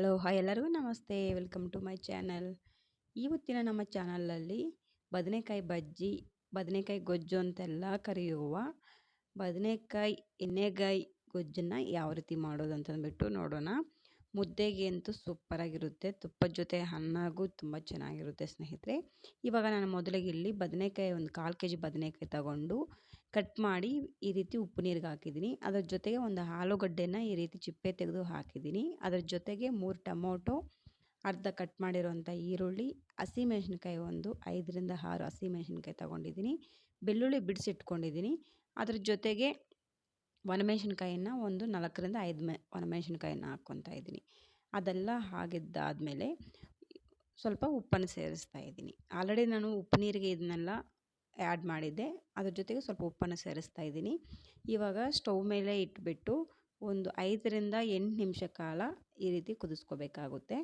Hello, hi ಎಲ್ಲರಿಗೂ ನಮಸ್ತೆ. Welcome to my channel. ಇವತ್ತಿನ ನಮ್ಮ ಚಾನಲಲ್ಲಿ ಬದನೆಕಾಯಿ ಬಜ್ಜಿ, ಬದನೆಕಾಯಿ ಗೊಜ್ಜು ಅಂತೆಲ್ಲ ಕರೆಯುವ. ಬದನೆಕಾಯಿ ಎಣ್ಣೆಗಾಯಿ ಗೊಜ್ಜನ್ನು ಯಾವ ರೀತಿ ಮಾಡೋದು ಅಂತಂದ್ಬಿಟ್ಟು ನೋಡೋಣ. ಮುದ್ದೆಗೆ ಅಂತೂ ಸೂಪರಾಗಿರುತ್ತೆ. ತುಪ್ಪದ ಜೊತೆ ಅನ್ನಾಗೂ ತುಂಬ ಚೆನ್ನಾಗಿರುತ್ತೆ ಸ್ನೇಹಿತರೆ. ಇವಾಗ ನಾನು ಮೊದಲಿಗೆ ಇಲ್ಲಿ ಬದನೆಕಾಯಿ ಒಂದು ಕಾಲು ಕೆ ಜಿ ಬದನೆಕಾಯಿ ತಗೊಂಡು ಕಟ್ ಮಾಡಿ ಈ ರೀತಿ ಉಪ್ಪು ನೀರಿಗೆ ಹಾಕಿದ್ದೀನಿ. ಅದರ ಜೊತೆಗೆ ಒಂದು ಆಲೂಗಡ್ಡೆನ ಈ ರೀತಿ ಚಿಪ್ಪೆ ತೆಗೆದು ಹಾಕಿದ್ದೀನಿ. ಅದರ ಜೊತೆಗೆ ಮೂರು ಟೊಮೊಟೊ, ಅರ್ಧ ಕಟ್ ಮಾಡಿರೋಂಥ ಈರುಳ್ಳಿ ಹಸಿಮೆಣ್ಸಿನ್ಕಾಯಿ ಒಂದು ಐದರಿಂದ ಆರು ಹಸಿಮೆಣ್ಸಿನ್ಕಾಯಿ ತೊಗೊಂಡಿದ್ದೀನಿ. ಬೆಳ್ಳುಳ್ಳಿ ಬಿಡಿಸಿಟ್ಕೊಂಡಿದ್ದೀನಿ. ಅದ್ರ ಜೊತೆಗೆ ಒಣಮೆಣ್ಸಿನ್ಕಾಯಿನ ಒಂದು ನಾಲ್ಕರಿಂದ ಐದು ಮೆ, ಒಣಮೆಣ್ಸಿನ್ಕಾಯಿನ ಹಾಕ್ಕೊತಾ ಇದ್ದೀನಿ. ಅದೆಲ್ಲ ಆಗಿದ್ದಾದಮೇಲೆ ಸ್ವಲ್ಪ ಉಪ್ಪನ್ನು ಸೇರಿಸ್ತಾ ಇದ್ದೀನಿ. ಆಲ್ರೆಡಿ ನಾನು ಉಪ್ಪು ನೀರಿಗೆ ಇದನ್ನೆಲ್ಲ ಆ್ಯಡ್ ಮಾಡಿದ್ದೆ. ಅದ್ರ ಜೊತೆಗೆ ಸ್ವಲ್ಪ ಉಪ್ಪನ್ನು ಸೇರಿಸ್ತಾ ಇದ್ದೀನಿ. ಇವಾಗ ಸ್ಟವ್ ಮೇಲೆ ಇಟ್ಬಿಟ್ಟು ಒಂದು ಐದರಿಂದ ಎಂಟು ನಿಮಿಷ ಕಾಲ ಈ ರೀತಿ ಕುದಿಸ್ಕೋಬೇಕಾಗುತ್ತೆ.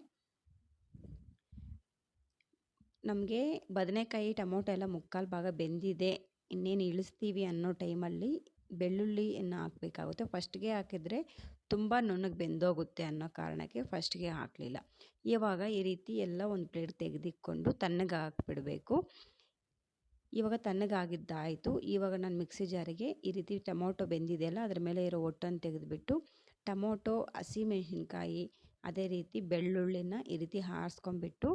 ನಮಗೆ ಬದನೆಕಾಯಿ ಟೊಮೊಟೊ ಎಲ್ಲ ಮುಕ್ಕಾಲು ಭಾಗ ಬೆಂದಿದೆ. ಇನ್ನೇನು ಇಳಿಸ್ತೀವಿ ಅನ್ನೋ ಟೈಮಲ್ಲಿ ಬೆಳ್ಳುಳ್ಳಿಯನ್ನು ಹಾಕಬೇಕಾಗುತ್ತೆ. ಫಸ್ಟ್ಗೆ ಹಾಕಿದರೆ ತುಂಬ ನುಣ್ಣಗೆ ಬೆಂದೋಗುತ್ತೆ ಅನ್ನೋ ಕಾರಣಕ್ಕೆ ಫಸ್ಟ್ಗೆ ಹಾಕಲಿಲ್ಲ. ಇವಾಗ ಈ ರೀತಿ ಎಲ್ಲ ಒಂದು ಪ್ಲೇಟ್ ತೆಗೆದಿಕ್ಕೊಂಡು ತಣ್ಣಗೆ ಹಾಕ್ಬಿಡಬೇಕು. ಇವಾಗ ತಣ್ಣಗಾಗಿದ್ದಾಯಿತು. ಇವಾಗ ನಾನು ಮಿಕ್ಸಿ ಜಾರಿಗೆ ಈ ರೀತಿ ಟೊಮೊಟೊ ಬೆಂದಿದೆಯಲ್ಲ, ಅದ್ರ ಮೇಲೆ ಇರೋ ಒಟ್ಟನ್ನು ತೆಗೆದುಬಿಟ್ಟು ಟೊಮೊಟೊ, ಹಸಿಮೆಣಸಿನ್ಕಾಯಿ, ಅದೇ ರೀತಿ ಬೆಳ್ಳುಳ್ಳಿನ ಈ ರೀತಿ ಹಾರಿಸ್ಕೊಂಬಿಟ್ಟು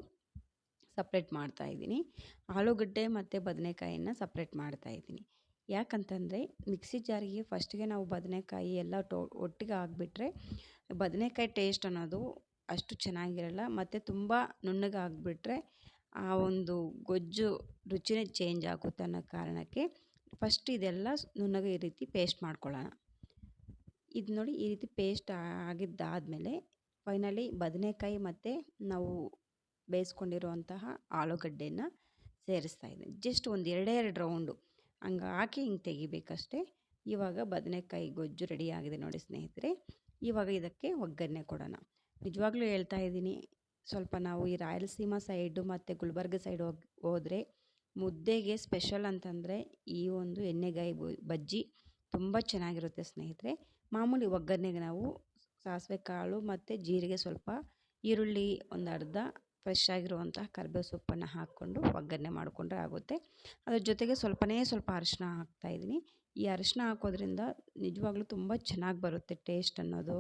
ಸಪ್ರೇಟ್ ಮಾಡ್ತಾಯಿದ್ದೀನಿ ಆಲೂಗಡ್ಡೆ ಮತ್ತು ಬದನೆಕಾಯಿನ ಸಪ್ರೇಟ್ ಮಾಡ್ತಾಯಿದ್ದೀನಿ ಯಾಕಂತಂದರೆ ಮಿಕ್ಸಿ ಜಾರಿಗೆ ಫಸ್ಟ್ಗೆ ನಾವು ಬದನೆಕಾಯಿ ಎಲ್ಲ ಒಟ್ಟಿಗೆ ಆಗಿಬಿಟ್ರೆ ಬದನೆಕಾಯಿ ಟೇಸ್ಟ್ ಅನ್ನೋದು ಅಷ್ಟು ಚೆನ್ನಾಗಿರಲ್ಲ, ಮತ್ತು ತುಂಬ ನುಣ್ಣಗೆ ಆಗಿಬಿಟ್ರೆ ಆ ಒಂದು ಗೊಜ್ಜು ರುಚಿನೇ ಚೇಂಜ್ ಆಗುತ್ತೆ ಅನ್ನೋ ಕಾರಣಕ್ಕೆ ಫಸ್ಟ್ ಇದೆಲ್ಲ ನುಣ್ಣಗೆ ಈ ರೀತಿ ಪೇಸ್ಟ್ ಮಾಡ್ಕೊಳ್ಳೋಣ. ಇದು ನೋಡಿ ಈ ರೀತಿ ಪೇಸ್ಟ್ ಆಗಿದ್ದಾದಮೇಲೆ ಫೈನಲಿ ಬದನೆಕಾಯಿ ಮತ್ತು ನಾವು ಬೇಯಿಸ್ಕೊಂಡಿರುವಂತಹ ಆಲೂಗಡ್ಡೆನ ಸೇರಿಸ್ತಾ ಇದ್ದೀನಿ ಜಸ್ಟ್ ಒಂದು ಎರಡೇ ಎರಡು ರೌಂಡು ಹಂಗೆ ಹಾಕಿ ಹಿಂಗೆ ತೆಗಿಬೇಕಷ್ಟೇ. ಇವಾಗ ಬದನೆಕಾಯಿ ಗೊಜ್ಜು ರೆಡಿ ಆಗಿದೆ ನೋಡಿ ಸ್ನೇಹಿತರೆ. ಇವಾಗ ಇದಕ್ಕೆ ಒಗ್ಗರಣೆ ಕೊಡೋಣ. ನಿಜವಾಗ್ಲೂ ಹೇಳ್ತಾ ಇದ್ದೀನಿ ಸ್ವಲ್ಪ ನಾವು ಈ ರಾಯಲಸೀಮಾ ಸೈಡು ಮತ್ತು ಗುಲ್ಬರ್ಗ ಸೈಡ್ ಹೋಗಿ, ಹೋದರೆ ಮುದ್ದೆಗೆ ಸ್ಪೆಷಲ್ ಅಂತಂದರೆ ಈ ಒಂದು ಎಣ್ಣೆಗಾಯಿ ಬಜ್ಜಿ ತುಂಬ ಚೆನ್ನಾಗಿರುತ್ತೆ ಸ್ನೇಹಿತರೆ. ಮಾಮೂಲಿ ಒಗ್ಗರಣೆಗೆ ನಾವು ಸಾಸಿವೆ ಕಾಳು ಮತ್ತು ಜೀರಿಗೆ ಸ್ವಲ್ಪ ಈರುಳ್ಳಿ ಒಂದು ಅರ್ಧ ಫ್ರೆಶ್ ಆಗಿರುವಂತಹ ಕರಿಬೇವು ಸೊಪ್ಪನ್ನು ಹಾಕ್ಕೊಂಡು ಒಗ್ಗರಣೆ ಮಾಡಿಕೊಂಡ್ರೆ ಆಗುತ್ತೆ. ಅದ್ರ ಜೊತೆಗೆ ಸ್ವಲ್ಪನೇ ಸ್ವಲ್ಪ ಅರಿಶಿನ ಹಾಕ್ತಾಯಿದ್ದೀನಿ ಈ ಅರಿಶಿನ ಹಾಕೋದ್ರಿಂದ ನಿಜವಾಗ್ಲೂ ತುಂಬ ಚೆನ್ನಾಗಿ ಬರುತ್ತೆ ಟೇಸ್ಟ್ ಅನ್ನೋದು.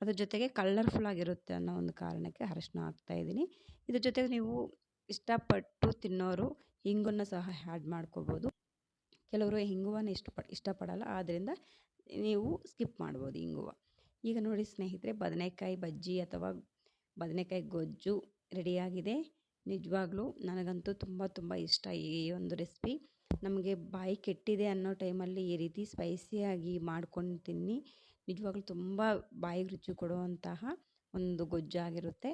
ಅದ್ರ ಜೊತೆಗೆ ಕಲರ್ಫುಲ್ ಆಗಿರುತ್ತೆ ಅನ್ನೋ ಒಂದು ಕಾರಣಕ್ಕೆ ಅರಶಿನ ಹಾಕ್ತಾಯಿದ್ದೀನಿ ಇದ್ರ ಜೊತೆಗೆ ನೀವು ಇಷ್ಟಪಟ್ಟು ತಿನ್ನೋರು ಹಿಂಗನ್ನು ಸಹ ಆ್ಯಡ್ ಮಾಡ್ಕೋಬೋದು. ಕೆಲವರು ಹಿಂಗುವನ್ನ ಇಷ್ಟಪಡ ಇಷ್ಟಪಡಲ್ಲ ಆದ್ದರಿಂದ ನೀವು ಸ್ಕಿಪ್ ಮಾಡ್ಬೋದು ಹಿಂಗುವ ಈಗ ನೋಡಿ ಸ್ನೇಹಿತರೆ, ಬದನೆಕಾಯಿ ಬಜ್ಜಿ ಅಥವಾ ಬದನೆಕಾಯಿ ಗೊಜ್ಜು ರೆಡಿಯಾಗಿದೆ. ನಿಜವಾಗ್ಲೂ ನನಗಂತೂ ತುಂಬ ತುಂಬ ಇಷ್ಟ ಈ ಒಂದು ರೆಸಿಪಿ ನಮಗೆ ಬಾಯಿ ಕೆಟ್ಟಿದೆ ಅನ್ನೋ ಟೈಮಲ್ಲಿ ಈ ರೀತಿ ಸ್ಪೈಸಿಯಾಗಿ ಮಾಡ್ಕೊಂಡು ತಿನ್ನಿ. ನಿಜವಾಗ್ಲೂ ತುಂಬ ಬಾಯಿಗೆ ರುಚಿ ಕೊಡುವಂತಹ ಒಂದು ಗೊಜ್ಜಾಗಿರುತ್ತೆ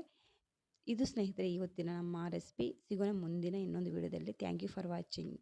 ಇದು ಸ್ನೇಹಿತರೆ ಇವತ್ತಿನ ನಮ್ಮ ರೆಸಿಪಿ ಸಿಗೋಣ ಮುಂದಿನ ಇನ್ನೊಂದು ವಿಡಿಯೋದಲ್ಲಿ ಥ್ಯಾಂಕ್ ಯು ಫಾರ್ ವಾಚಿಂಗ್